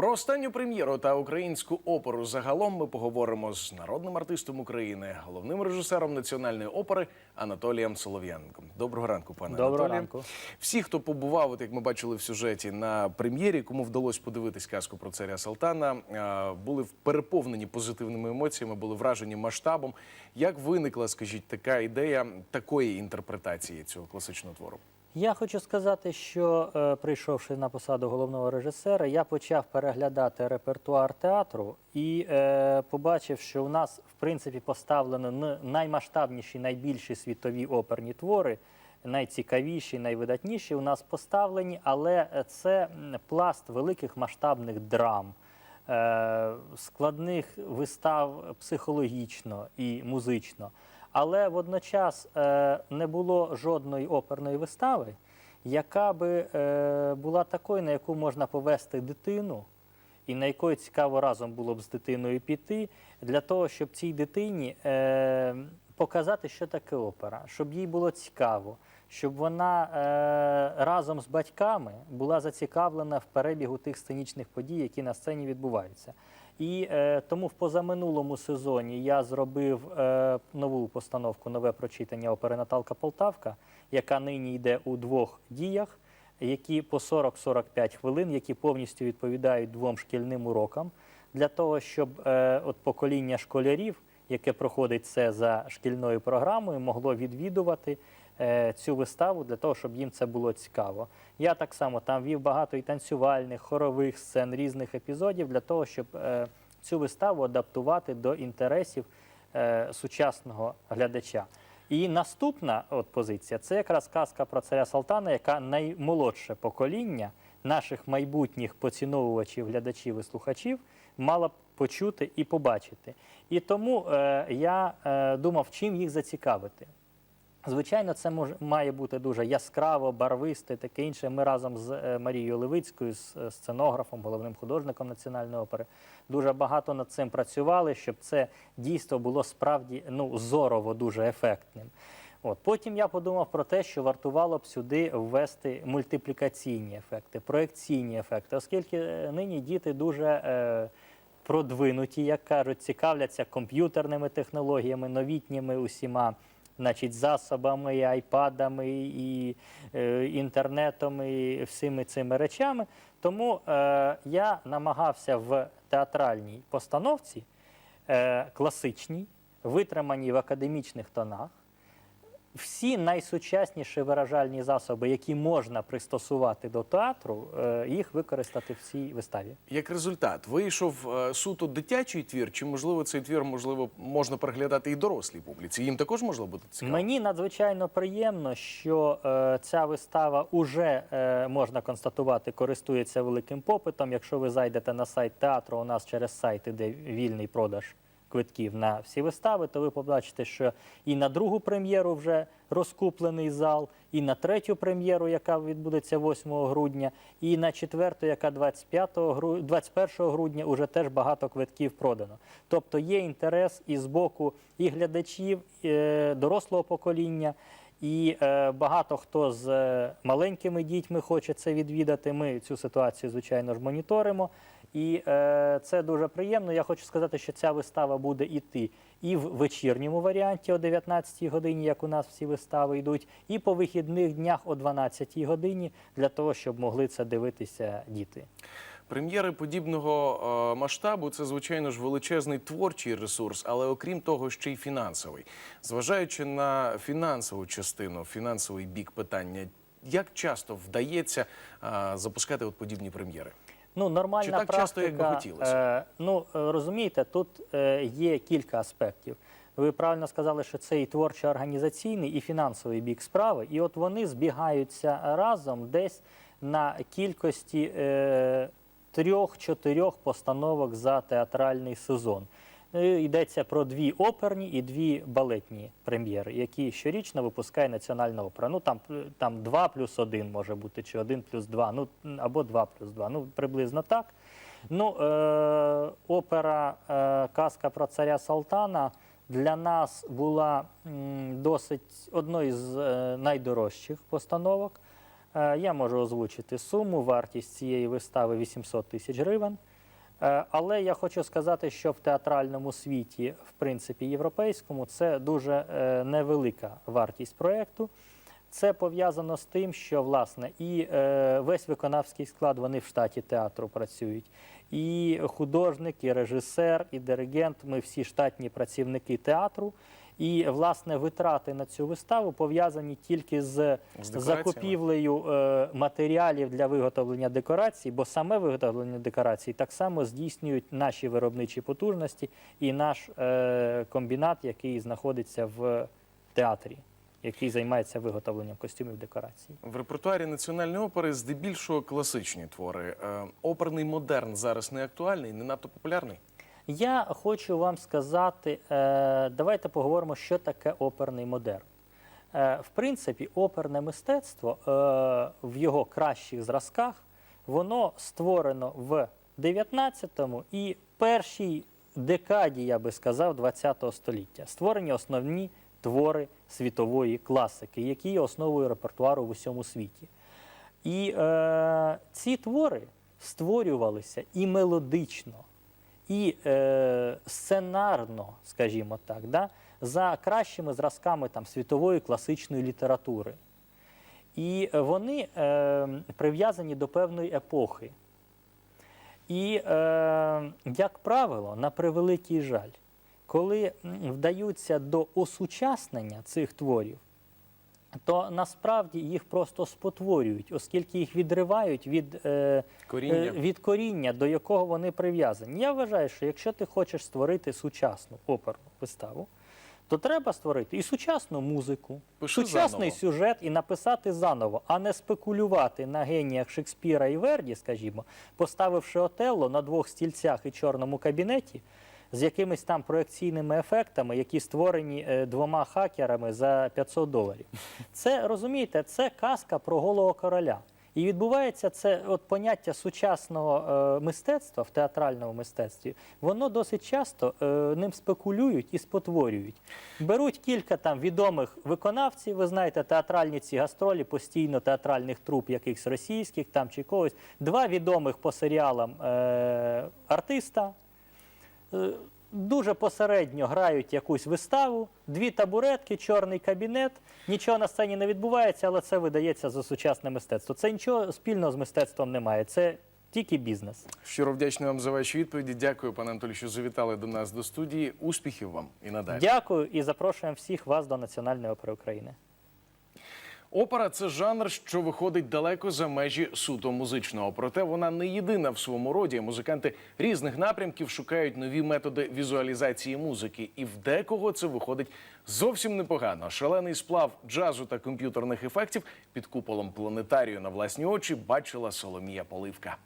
Про останню прем'єру та українську оперу загалом ми поговоримо з народним артистом України, головним режисером національної опери Анатолієм Солов'яненком. Доброго ранку, пане Доброго Анатолію. ранку. Всі, хто побував, от як ми бачили в сюжеті на прем'єрі, кому вдалося подивитись казку про царя Салтана, а, були переповнені позитивними емоціями, були вражені масштабом. Як виникла, скажіть, така ідея такої інтерпретації цього класичного твору? Я хочу сказати, що е, прийшовши на посаду головного режисера, я почав переглядати репертуар театру і е, побачив, що у нас в принципі поставлено наймасштабніші, найбільші світові оперні твори, найцікавіші, найвидатніші у нас поставлені, але е, це пласт великих масштабних драм. Складних вистав психологічно і музично. Але водночас е, не було жодної оперної вистави, яка би е, була такою, на яку можна повести дитину, і на якої цікаво разом було б з дитиною піти, для того, щоб цій дитині е, показати, що таке опера, щоб їй було цікаво, щоб вона е, разом з батьками була зацікавлена в перебігу тих сценічних подій, які на сцені відбуваються. І е, тому в позаминулому сезоні я зробив е, нову постановку, нове прочитання опери Наталка Полтавка, яка нині йде у двох діях, які по 40-45 хвилин, які повністю відповідають двом шкільним урокам, для того, щоб е, от покоління школярів, яке проходить це за шкільною програмою, могло відвідувати цю виставу для того, щоб їм це було цікаво. Я так само там вів багато і танцювальних, хорових сцен, різних епізодів для того, щоб е, цю виставу адаптувати до інтересів е, сучасного глядача. І наступна от позиція це якраз казка про царя Салтана, яка наймолодше покоління наших майбутніх поціновувачів, глядачів і слухачів мала б почути і побачити. І тому е, я е, думав, чим їх зацікавити. Звичайно, це може має бути дуже яскраво, барвисте, таке інше. Ми разом з е, Марією Левицькою, з е, сценографом, головним художником національної опери, дуже багато над цим працювали, щоб це дійство було справді ну зорово дуже ефектним. От потім я подумав про те, що вартувало б сюди ввести мультиплікаційні ефекти, проекційні ефекти, оскільки е, нині діти дуже. Е, продвинуті, як кажуть, цікавляться комп'ютерними технологіями, новітніми усіма значить, засобами, айпадами, і е, інтернетом, і всіми цими речами. Тому е, я намагався в театральній постановці, е, класичній, витриманій в академічних тонах, всі найсучасніші виражальні засоби, які можна пристосувати до театру, е, їх використати в цій виставі. Як результат, вийшов е, суто дитячий твір, чи можливо цей твір можливо можна переглядати і дорослій публіці? Їм також можливо бути цікаво? Мені надзвичайно приємно, що е, ця вистава уже е, можна констатувати, користується великим попитом. Якщо ви зайдете на сайт театру, у нас через сайт іде вільний продаж квитків на всі вистави, то ви побачите, що і на другу прем'єру вже розкуплений зал, і на третю прем'єру, яка відбудеться 8 грудня, і на четверту, яка 25 гру- 21 грудня, уже теж багато квитків продано. Тобто є інтерес і з боку і глядачів, е, дорослого покоління. І е, багато хто з е, маленькими дітьми хоче це відвідати. Ми цю ситуацію, звичайно ж, моніторимо. І е, це дуже приємно. Я хочу сказати, що ця вистава буде йти і в вечірньому варіанті о 19 годині, як у нас всі вистави йдуть, і по вихідних днях о 12 годині, для того, щоб могли це дивитися діти. Прем'єри подібного е, масштабу це звичайно ж величезний творчий ресурс, але окрім того, ще й фінансовий. Зважаючи на фінансову частину, фінансовий бік питання, як часто вдається е, запускати от подібні прем'єри? Ну, нормальна Чи так практика, часто, як би хотілося? Е, ну, розумієте, тут е, є кілька аспектів. Ви правильно сказали, що це і творчо-організаційний, і фінансовий бік справи. І от вони збігаються разом десь на кількості е, трьох-чотирьох постановок за театральний сезон. Е, Йдеться про дві оперні і дві балетні прем'єри, які щорічно випускає Національна опера. Ну там, п- там 2 плюс 1 може бути, чи 1 плюс 2, ну або 2 плюс 2, ну приблизно так. Ну, е, опера е, Казка про царя Салтана для нас була досить одною з е, найдорожчих постановок. Е, я можу озвучити суму. Вартість цієї вистави 800 тисяч гривень. Е, Але я хочу сказати, що в театральному світі, в принципі, європейському, це дуже е, невелика вартість проєкту. Це пов'язано з тим, що власне і е, весь виконавський склад вони в штаті театру працюють. І художник, і режисер, і диригент. Ми всі штатні працівники театру. І власне витрати на цю виставу пов'язані тільки з З закупівлею е, матеріалів для виготовлення декорацій, бо саме виготовлення декорацій так само здійснюють наші виробничі потужності і наш е, комбінат, який знаходиться в театрі, який займається виготовленням костюмів декорацій. В репертуарі національної опери здебільшого класичні твори. Е, Оперний модерн зараз не актуальний, не надто популярний. Я хочу вам сказати, е, давайте поговоримо, що таке оперний модерн. Е, в принципі, оперне мистецтво е, в його кращих зразках воно створено в 19 і першій декаді, я би сказав, 20 століття. Створені основні твори світової класики, які є основою репертуару в усьому світі. І е, ці твори створювалися і мелодично, і е, сценарно, скажімо так, да, за кращими зразками там, світової класичної літератури. І вони е, прив'язані до певної епохи. І, е, як правило, на превеликий жаль, коли вдаються до осучаснення цих творів, то насправді їх просто спотворюють, оскільки їх відривають від, е, Коріння. е, від коріння, до якого вони прив'язані. Я вважаю, що якщо ти хочеш створити сучасну оперну виставу, то треба створити і сучасну музику, Пиши сучасний заново. сюжет і написати заново, а не спекулювати на геніях Шекспіра і Верді, скажімо, поставивши Отелло на двох стільцях і чорному кабінеті з якимись там проекційними ефектами, які створені е, двома хакерами за 500 доларів. Це розумієте, це казка про голого короля. І відбувається це от поняття сучасного е, мистецтва в театральному мистецтві. Воно досить часто е, ним спекулюють і спотворюють. Беруть кілька там відомих виконавців. Ви знаєте, театральні ці гастролі постійно театральних труп, якихось російських там чи когось. Два відомих по серіалам е, артиста. Е, Дуже посередньо грають якусь виставу, дві табуретки, чорний кабінет. Нічого на сцені не відбувається, але це видається за сучасне мистецтво. Це нічого спільного з мистецтвом немає. Це тільки бізнес. Щиро вдячний вам за ваші відповіді. Дякую, пане Анатолій, що завітали до нас до студії. Успіхів вам і надалі. Дякую і запрошуємо всіх вас до Національної опери України. Опера це жанр, що виходить далеко за межі суто музичного. Проте вона не єдина в своєму роді. Музиканти різних напрямків шукають нові методи візуалізації музики, і в декого це виходить зовсім непогано. Шалений сплав джазу та комп'ютерних ефектів під куполом планетарію на власні очі бачила Соломія Поливка.